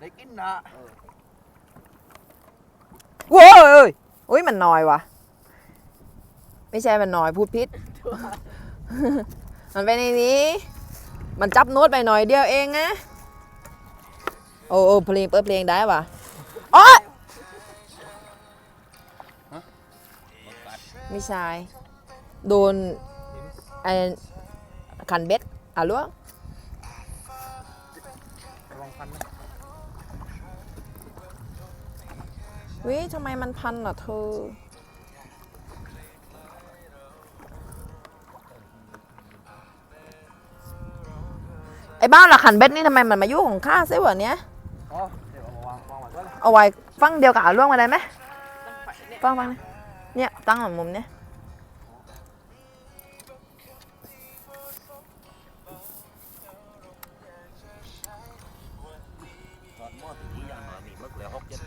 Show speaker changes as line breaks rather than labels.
ได้กินนะ
โว้ยเอ้ยอุ้ยมันน้อยว่ะ ไม่ใช่มันน้อยพูดพิษ มันเป็นในนี้ มันจับโน้ตไปหน่อยเดียวเองนะ โอ้โอ้เพลงเปิดเพลงได้ว่ะโอ๊ยไม่ใช่ โดนไอ้คันเบ็ดอะล้วง
ระวังฟันนะ
วิทำไมมันพันอะเธอ ไอ้บ้านละขันเบ็ดนี่ทำไมมันมายุ่งของข้าเสียวะเนี้ย
อ๋อเดี๋ยวเอามาวางวางไว้ก่อนเลย
เอาไว้ฟังเดียวกับอะล่วงมาได้ไหมฟังฟังนะเนี่ยตั้งหลังมุมเนี้ย
ลึก
เลยอหกเจ็ด